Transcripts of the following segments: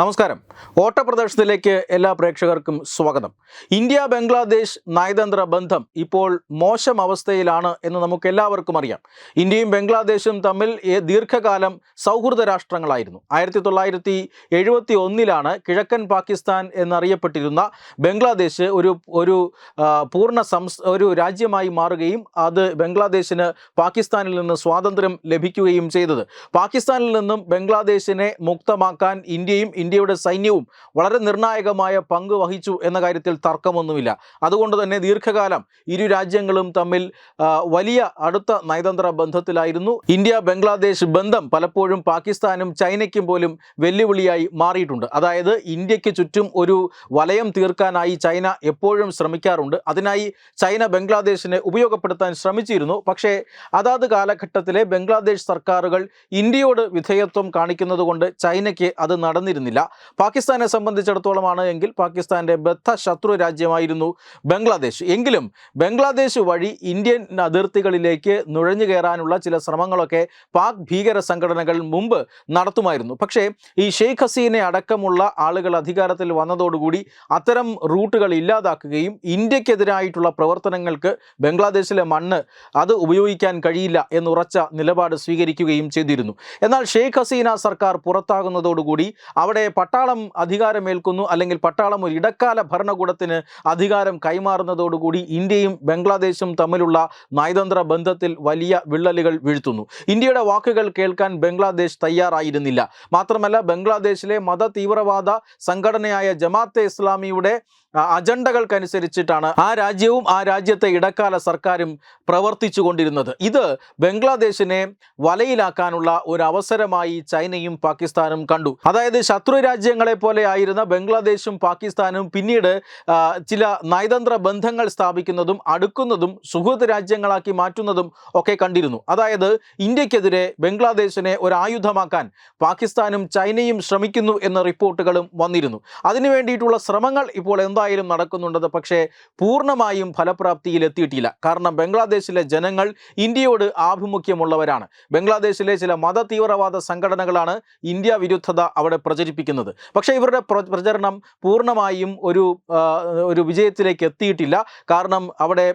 നമസ്കാരം. ഓട്ടപ്രദർശനത്തിലേക്ക് എല്ലാ പ്രേക്ഷകർക്കും സ്വാഗതം. ഇന്ത്യ ബംഗ്ലാദേശ് നയതന്ത്ര ബന്ധം ഇപ്പോൾ മോശം അവസ്ഥയിലാണ് എന്ന് നമുക്ക് എല്ലാവർക്കും അറിയാം. ഇന്ത്യയും ബംഗ്ലാദേശും തമ്മിൽ ദീർഘകാലം സൗഹൃദ രാഷ്ട്രങ്ങളായിരുന്നു. ആയിരത്തി തൊള്ളായിരത്തി എഴുപത്തി ഒന്നിലാണ് കിഴക്കൻ പാകിസ്ഥാൻ എന്നറിയപ്പെട്ടിരുന്ന ബംഗ്ലാദേശ് ഒരു ഒരു പൂർണ സംസ് ഒരു രാജ്യമായി മാറുകയും അത് ബംഗ്ലാദേശിന് പാകിസ്ഥാനിൽ നിന്ന് സ്വാതന്ത്ര്യം ലഭിക്കുകയും ചെയ്തത്. പാകിസ്ഥാനിൽ നിന്നും ബംഗ്ലാദേശിനെ മുക്തമാക്കാൻ ഇന്ത്യയും ഇന്ത്യയുടെ സൈന്യവും വളരെ നിർണായകമായ പങ്ക് വഹിച്ചു എന്ന കാര്യത്തിൽ തർക്കമൊന്നുമില്ല. അതുകൊണ്ട് തന്നെ ദീർഘകാലം ഇരു രാജ്യങ്ങളും തമ്മിൽ വലിയ അടുത്ത നയതന്ത്ര ബന്ധത്തിലായിരുന്നു. ഇന്ത്യ ബംഗ്ലാദേശ് ബന്ധം പലപ്പോഴും പാകിസ്ഥാനും ചൈനയ്ക്കും പോലും വെല്ലുവിളിയായി മാറിയിട്ടുണ്ട്. അതായത് ഇന്ത്യയ്ക്ക് ചുറ്റും ഒരു വലയം തീർക്കാനായി ചൈന എപ്പോഴും ശ്രമിക്കാറുണ്ട്. അതിനായി ചൈന ബംഗ്ലാദേശിനെ ഉപയോഗപ്പെടുത്താൻ ശ്രമിച്ചിരുന്നു. പക്ഷേ അതാത് കാലഘട്ടത്തിലെ ബംഗ്ലാദേശ് സർക്കാരുകൾ ഇന്ത്യയോട് വിധേയത്വം കാണിക്കുന്നതുകൊണ്ട് ചൈനയ്ക്ക് അത് നടന്നിരുന്നില്ല. പാകിസ്ഥാനെ സംബന്ധിച്ചിടത്തോളമാണ് എങ്കിൽ പാകിസ്ഥാന്റെ ബദ്ധ ശത്രു രാജ്യമായിരുന്നു ബംഗ്ലാദേശ്. എങ്കിലും ബംഗ്ലാദേശ് വഴി ഇന്ത്യൻ അതിർത്തികളിലേക്ക് നുഴഞ്ഞു കയറാനുള്ള ചില ശ്രമങ്ങളൊക്കെ പാക് ഭീകര സംഘടനകൾ മുമ്പ് നടത്തുമായിരുന്നു. പക്ഷേ ഈ ഷെയ്ഖ് ഹസീനെ അടക്കമുള്ള ആളുകൾ അധികാരത്തിൽ വന്നതോടുകൂടി അത്തരം റൂട്ടുകൾ ഇല്ലാതാക്കുകയും ഇന്ത്യക്കെതിരായിട്ടുള്ള പ്രവർത്തനങ്ങൾക്ക് ബംഗ്ലാദേശിലെ മണ്ണ് അത് ഉപയോഗിക്കാൻ കഴിയില്ല എന്നുറച്ച നിലപാട് സ്വീകരിക്കുകയും ചെയ്തിരുന്നു. എന്നാൽ ഷെയ്ഖ് ഹസീന സർക്കാർ പുറത്താകുന്നതോടുകൂടി അവിടെ പട്ടാളം അധികാരമേൽക്കുന്നു അല്ലെങ്കിൽ പട്ടാളം ഒരു ഇടക്കാല ഭരണകൂടത്തിന് അധികാരം കൈമാറുന്നതോടുകൂടി ഇന്ത്യയും ബംഗ്ലാദേശും തമ്മിലുള്ള നയതന്ത്ര ബന്ധത്തിൽ വലിയ വിള്ളലുകൾ വീഴ്ത്തുന്നു. ഇന്ത്യയുടെ വാക്കുകൾ കേൾക്കാൻ ബംഗ്ലാദേശ് തയ്യാറായിരുന്നില്ല. മാത്രമല്ല ബംഗ്ലാദേശിലെ മത തീവ്രവാദ സംഘടനയായ ജമാഅത്തെ ഇസ്ലാമിയുടെ അജണ്ടകൾക്കനുസരിച്ചിട്ടാണ് ആ രാജ്യവും ആ രാജ്യത്തെ ഇടക്കാല സർക്കാരും പ്രവർത്തിച്ചു കൊണ്ടിരുന്നത് ഇത് ബംഗ്ലാദേശിനെ വലയിലാക്കാനുള്ള ഒരു അവസരമായി ചൈനയും പാകിസ്ഥാനും കണ്ടു. അതായത് ശത്രു രാജ്യങ്ങളെ പോലെ ആയിരുന്ന ബംഗ്ലാദേശും പാകിസ്ഥാനും പിന്നീട് ചില നയതന്ത്ര ബന്ധങ്ങൾ സ്ഥാപിക്കുന്നതും അടുക്കുന്നതും സുഹൃത്ത് രാജ്യങ്ങളാക്കി മാറ്റുന്നതും ഒക്കെ കണ്ടിരുന്നു. അതായത് ഇന്ത്യക്കെതിരെ ബംഗ്ലാദേശിനെ ഒരു ആയുധമാക്കാൻ പാകിസ്ഥാനും ചൈനയും ശ്രമിക്കുന്നു എന്ന റിപ്പോർട്ടുകളും വന്നിരുന്നു. അതിനു വേണ്ടിയിട്ടുള്ള ശ്രമങ്ങൾ ഇപ്പോൾ എന്തായാലും നടക്കുന്നുണ്ടത് പക്ഷേ പൂർണമായും ഫലപ്രാപ്തിയിൽ എത്തിയിട്ടില്ല കാരണം ബംഗ്ലാദേശിലെ ജനങ്ങൾ ഇന്ത്യയോട് ആഭിമുഖ്യമുള്ളവരാണ്. ബംഗ്ലാദേശിലെ ചില മത തീവ്രവാദ സംഘടനകളാണ് ഇന്ത്യ വിരുദ്ധത അവിടെ പ്രചരിപ്പിക്കുന്നത്. പക്ഷേ ഇവരുടെ പ്രചരണം പൂർണമായും ഒരു ഒരു വിജയത്തിലേക്ക് എത്തിയിട്ടില്ല. കാരണം അവിടെ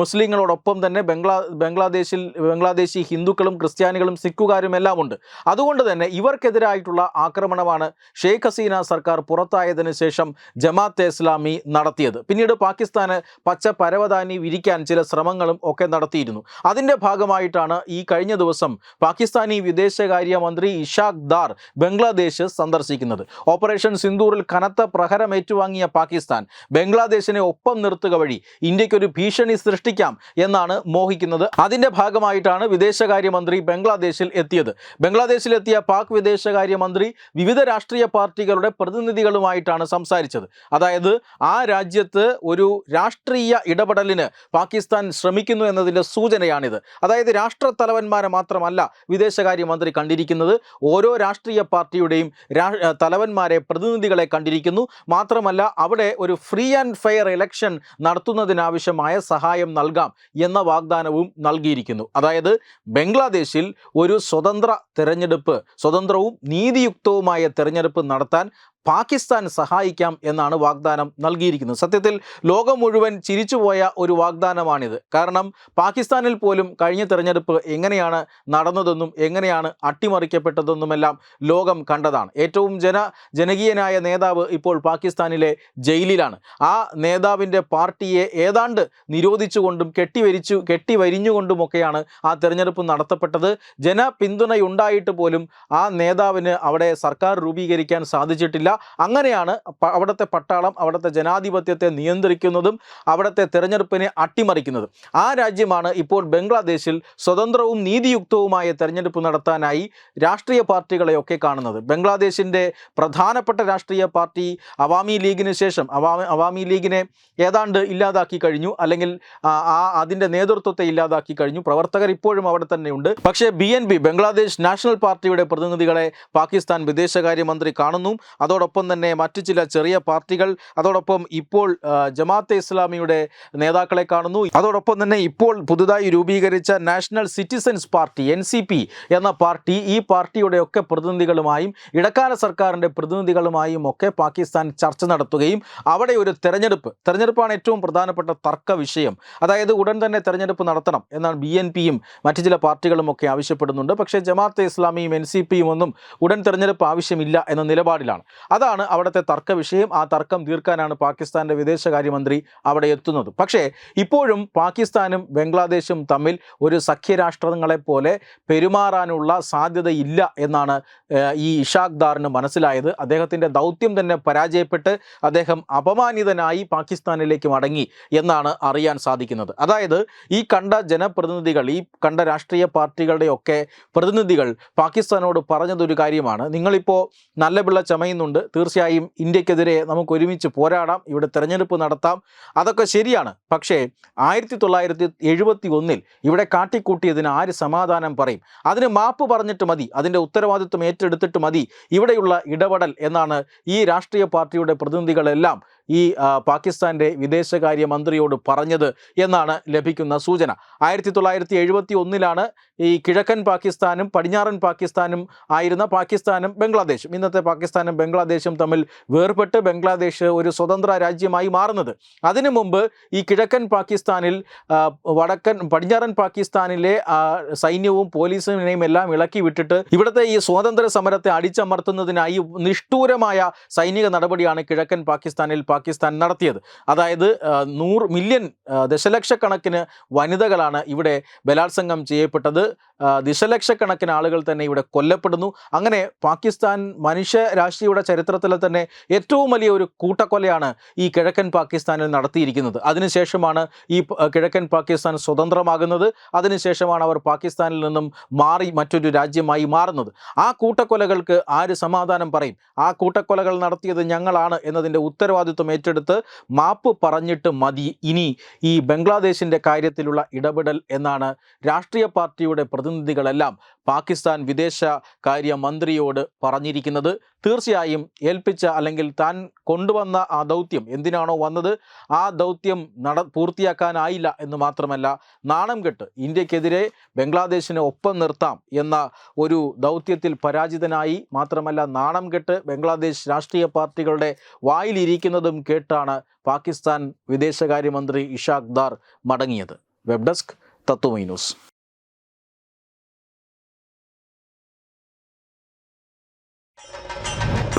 മുസ്ലിങ്ങളോടൊപ്പം തന്നെ ബംഗ്ലാ ബംഗ്ലാദേശിൽ ബംഗ്ലാദേശി ഹിന്ദുക്കളും ക്രിസ്ത്യാനികളും സിഖുകാരും എല്ലാം ഉണ്ട് അതുകൊണ്ട് തന്നെ ഇവർക്കെതിരായിട്ടുള്ള ആക്രമണമാണ് ഷെയ്ഖ് ഹസീന സർക്കാർ പുറത്തായതിനു ശേഷം ജമാഅത്തെ ഇസ്ലാമി നടത്തിയത്. പിന്നീട് പാകിസ്ഥാന് പച്ച പരവതാനി വിരിക്കാൻ ചില ശ്രമങ്ങളും ഒക്കെ നടത്തിയിരുന്നു. അതിന്റെ ഭാഗമായിട്ടാണ് ഈ കഴിഞ്ഞ ദിവസം പാകിസ്ഥാനി വിദേശകാര്യ മന്ത്രി ഇഷാഖ് ദാർ ബംഗ്ലാദേശ് സന്ദർശിക്കുന്നത്. ഓപ്പറേഷൻ സിന്ദൂറിൽ കനത്ത പ്രഹരം ഏറ്റുവാങ്ങിയ പാകിസ്ഥാൻ ബംഗ്ലാദേശിനെ ഒപ്പം നിർത്തുക വഴി ഇന്ത്യക്കൊരു ഭീഷണി സൃഷ്ടിക്കാം എന്നാണ് മോഹിക്കുന്നത്. അതിന്റെ ഭാഗമായിട്ടാണ് വിദേശകാര്യമന്ത്രി ബംഗ്ലാദേശിൽ എത്തിയത്. ബംഗ്ലാദേശിലെത്തിയ പാക് വിദേശകാര്യമന്ത്രി വിവിധ രാഷ്ട്രീയ പാർട്ടികളുടെ പ്രതിനിധികളുമായിട്ടാണ് സംസാരിച്ചത്. അതായത് ആ രാജ്യത്ത് ഒരു രാഷ്ട്രീയ ഇടപെടലിന് പാകിസ്ഥാൻ ശ്രമിക്കുന്നു എന്നതിന്റെ സൂചനയാണിത്. അതായത് രാഷ്ട്രത്തലവന്മാരെ മാത്രമല്ല വിദേശകാര്യമന്ത്രി കണ്ടിരിക്കുന്നത്. ഓരോ രാഷ്ട്രീയ പാർട്ടിയുടെയും തലവന്മാരെ പ്രതിനിധികളെ കണ്ടിരിക്കുന്നു. മാത്രമല്ല അവിടെ ഒരു ഫ്രീ ആൻഡ് ഫെയർ ഇലക്ഷൻ നടത്തുന്നതിനാവശ്യമായ സഹായം നൽകാം എന്ന വാഗ്ദാനവും നൽകിയിരിക്കുന്നു. അതായത് ബംഗ്ലാദേശിൽ ഒരു സ്വതന്ത്ര തെരഞ്ഞെടുപ്പ് സ്വതന്ത്രവും നീതിയുക്തവുമായ തെരഞ്ഞെടുപ്പ് നടത്താൻ പാകിസ്ഥാൻ സഹായിക്കാം എന്നാണ് വാഗ്ദാനം നൽകിയിരിക്കുന്നത്. സത്യത്തിൽ ലോകം മുഴുവൻ ചിരിച്ചുപോയ ഒരു വാഗ്ദാനമാണിത്. കാരണം പാകിസ്ഥാനിൽ പോലും കഴിഞ്ഞ തെരഞ്ഞെടുപ്പ് എങ്ങനെയാണ് നടന്നതെന്നും എങ്ങനെയാണ് അട്ടിമറിക്കപ്പെട്ടതെന്നുമെല്ലാം ലോകം കണ്ടതാണ്. ഏറ്റവും ജന ജനകീയനായ നേതാവ് ഇപ്പോൾ പാകിസ്ഥാനിലെ ജയിലിലാണ്. ആ നേതാവിന്റെ പാർട്ടിയെ ഏതാണ്ട് നിരോധിച്ചുകൊണ്ടും കെട്ടിവരിച്ചു കെട്ടിവരിഞ്ഞുകൊണ്ടുമൊക്കെയാണ് ആ തെരഞ്ഞെടുപ്പ് നടത്തപ്പെട്ടത്. ജനപിന്തുണയുണ്ടായിട്ട് പോലും ആ നേതാവിന് അവിടെ സർക്കാർ രൂപീകരിക്കാൻ സാധിച്ചിട്ടില്ല. അങ്ങനെയാണ് അവിടുത്തെ പട്ടാളം അവിടുത്തെ ജനാധിപത്യത്തെ നിയന്ത്രിക്കുന്നതും അവിടുത്തെ തെരഞ്ഞെടുപ്പിനെ അട്ടിമറിക്കുന്നതും. ആ രാജ്യമാണ് ഇപ്പോൾ ബംഗ്ലാദേശിൽ സ്വതന്ത്രവും നീതിയുക്തവുമായ തെരഞ്ഞെടുപ്പ് നടത്താനായി രാഷ്ട്രീയ പാർട്ടികളെയൊക്കെ കാണുന്നത്. ബംഗ്ലാദേശിന്റെ പ്രധാനപ്പെട്ട രാഷ്ട്രീയ പാർട്ടി അവാമി ലീഗിന് ശേഷം അവാമി അവാമി ലീഗിനെ ഏതാണ്ട് ഇല്ലാതാക്കി കഴിഞ്ഞു അല്ലെങ്കിൽ ആ അതിന്റെ നേതൃത്വത്തെ ഇല്ലാതാക്കി കഴിഞ്ഞു. പ്രവർത്തകർ ഇപ്പോഴും അവിടെ തന്നെയുണ്ട്. പക്ഷേ ബി ബംഗ്ലാദേശ് നാഷണൽ പാർട്ടിയുടെ പ്രതിനിധികളെ പാകിസ്ഥാൻ വിദേശകാര്യമന്ത്രി കാണുന്നു. അതോടൊപ്പം അതോടൊപ്പം തന്നെ മറ്റു ചില ചെറിയ പാർട്ടികൾ അതോടൊപ്പം ഇപ്പോൾ ജമാഅത്തെ ഇസ്ലാമിയുടെ നേതാക്കളെ കാണുന്നു. അതോടൊപ്പം തന്നെ ഇപ്പോൾ പുതുതായി രൂപീകരിച്ച നാഷണൽ സിറ്റിസൻസ് പാർട്ടി എൻ എന്ന പാർട്ടി ഈ പാർട്ടിയുടെ ഒക്കെ പ്രതിനിധികളുമായും ഇടക്കാല സർക്കാരിന്റെ പ്രതിനിധികളുമായും ഒക്കെ പാകിസ്ഥാൻ ചർച്ച നടത്തുകയും അവിടെ ഒരു തെരഞ്ഞെടുപ്പ് തെരഞ്ഞെടുപ്പാണ് ഏറ്റവും പ്രധാനപ്പെട്ട തർക്ക വിഷയം. അതായത് ഉടൻ തന്നെ തെരഞ്ഞെടുപ്പ് നടത്തണം എന്നാണ് ബി എൻ പിയും മറ്റു ചില പാർട്ടികളും ഒക്കെ ആവശ്യപ്പെടുന്നുണ്ട്. പക്ഷേ ജമാഅത്തെ ഇസ്ലാമിയും എൻ സി പിയും ഒന്നും ഉടൻ തെരഞ്ഞെടുപ്പ് ആവശ്യമില്ല എന്ന നിലപാടിലാണ്. അതാണ് അവിടുത്തെ തർക്ക വിഷയം ആ തർക്കം തീർക്കാനാണ് പാകിസ്ഥാന്റെ വിദേശകാര്യമന്ത്രി അവിടെ എത്തുന്നത്. പക്ഷേ ഇപ്പോഴും പാകിസ്ഥാനും ബംഗ്ലാദേശും തമ്മിൽ ഒരു സഖ്യരാഷ്ട്രങ്ങളെപ്പോലെ പെരുമാറാനുള്ള സാധ്യതയില്ല എന്നാണ് ഈ ഇഷാഖ് ദാറിന് മനസ്സിലായത്. അദ്ദേഹത്തിന്റെ ദൗത്യം തന്നെ പരാജയപ്പെട്ട് അദ്ദേഹം അപമാനിതനായി പാകിസ്ഥാനിലേക്ക് മടങ്ങി എന്നാണ് അറിയാൻ സാധിക്കുന്നത്. അതായത് ഈ കണ്ട ജനപ്രതിനിധികൾ ഈ കണ്ട രാഷ്ട്രീയ പാർട്ടികളുടെയൊക്കെ പ്രതിനിധികൾ പാകിസ്ഥാനോട് പറഞ്ഞതൊരു കാര്യമാണ്. നിങ്ങളിപ്പോൾ നല്ല പിള്ള ചമയുന്നുണ്ട് തീർച്ചയായും ഇന്ത്യക്കെതിരെ നമുക്ക് ഒരുമിച്ച് പോരാടാം. ഇവിടെ തെരഞ്ഞെടുപ്പ് നടത്താം. അതൊക്കെ ശരിയാണ്. പക്ഷേ ആയിരത്തി തൊള്ളായിരത്തി എഴുപത്തി ഒന്നിൽ ഇവിടെ കാട്ടിക്കൂട്ടിയതിന് ആര് സമാധാനം പറയും? അതിന് മാപ്പ് പറഞ്ഞിട്ട് മതി. അതിന്റെ ഉത്തരവാദിത്വം ഏറ്റെടുത്തിട്ട് മതി. ഇവിടെയുള്ള ഇടപെടൽ എന്നാണ് ഈ രാഷ്ട്രീയ പാർട്ടിയുടെ പ്രതിനിധികളെല്ലാം ഈ പാകിസ്ഥാന്റെ വിദേശകാര്യ മന്ത്രിയോട് പറഞ്ഞത് എന്നാണ് ലഭിക്കുന്ന സൂചന. ആയിരത്തി തൊള്ളായിരത്തി എഴുപത്തി ഒന്നിലാണ് ഈ കിഴക്കൻ പാകിസ്ഥാനും പടിഞ്ഞാറൻ പാകിസ്ഥാനും ആയിരുന്ന പാകിസ്ഥാനും ബംഗ്ലാദേശും. ഇന്നത്തെ പാകിസ്ഥാനും ബംഗ്ലാദേശും തമ്മിൽ വേർപെട്ട് ബംഗ്ലാദേശ് ഒരു സ്വതന്ത്ര രാജ്യമായി മാറുന്നത്. അതിനു മുമ്പ് ഈ കിഴക്കൻ പാകിസ്ഥാനിൽ വടക്കൻ പടിഞ്ഞാറൻ പാകിസ്ഥാനിലെ സൈന്യവും പോലീസിനെയും എല്ലാം ഇളക്കി വിട്ടിട്ട് ഇവിടുത്തെ ഈ സ്വാതന്ത്ര്യ സമരത്തെ അടിച്ചമർത്തുന്നതിനായി നിഷ്ഠൂരമായ സൈനിക നടപടിയാണ് കിഴക്കൻ പാകിസ്ഥാനിൽ പാകിസ്ഥാൻ നടത്തിയത്. അതായത് നൂറ് മില്യൺ ദശലക്ഷക്കണക്കിന് വനിതകളാണ് ഇവിടെ ബലാത്സംഗം ചെയ്യപ്പെട്ടത്. ദശലക്ഷക്കണക്കിന് ആളുകൾ തന്നെ ഇവിടെ കൊല്ലപ്പെടുന്നു. അങ്ങനെ പാകിസ്ഥാൻ മനുഷ്യ രാഷ്ട്രീയയുടെ ചരിത്രത്തിലെ തന്നെ ഏറ്റവും വലിയ ഒരു കൂട്ടക്കൊലയാണ് ഈ കിഴക്കൻ പാകിസ്ഥാനിൽ നടത്തിയിരിക്കുന്നത്. അതിനുശേഷമാണ് ഈ കിഴക്കൻ പാകിസ്ഥാൻ സ്വതന്ത്രമാകുന്നത്. അതിനുശേഷമാണ് അവർ പാകിസ്ഥാനിൽ നിന്നും മാറി മറ്റൊരു രാജ്യമായി മാറുന്നത്. ആ കൂട്ടക്കൊലകൾക്ക് ആര് സമാധാനം പറയും? ആ കൂട്ടക്കൊലകൾ നടത്തിയത് ഞങ്ങളാണ് എന്നതിന്റെ ഉത്തരവാദിത്വം ഏറ്റെടുത്ത് മാപ്പ് പറഞ്ഞിട്ട് മതി. ഇനി ഈ ബംഗ്ലാദേശിന്റെ കാര്യത്തിലുള്ള ഇടപെടൽ എന്നാണ് രാഷ്ട്രീയ പാർട്ടിയുടെ പ്രതിനിധികളെല്ലാം പാകിസ്ഥാൻ വിദേശകാര്യ മന്ത്രിയോട് പറഞ്ഞിരിക്കുന്നത് തീർച്ചയായും ഏൽപ്പിച്ച അല്ലെങ്കിൽ താൻ കൊണ്ടുവന്ന ആ ദൗത്യം എന്തിനാണോ വന്നത്? ആ ദൗത്യം നട പൂർത്തിയാക്കാനായില്ല എന്ന് മാത്രമല്ല നാണം കെട്ട് ഇന്ത്യക്കെതിരെ ബംഗ്ലാദേശിനെ ഒപ്പം നിർത്താം എന്ന ഒരു ദൗത്യത്തിൽ പരാജിതനായി മാത്രമല്ല നാണം കെട്ട് ബംഗ്ലാദേശ് രാഷ്ട്രീയ പാർട്ടികളുടെ വായിലിരിക്കുന്നതും കേട്ടാണ് പാകിസ്ഥാൻ വിദേശകാര്യമന്ത്രി ഇഷാഖ് ദാർ മടങ്ങിയത്. Web desk Tatwamayi news.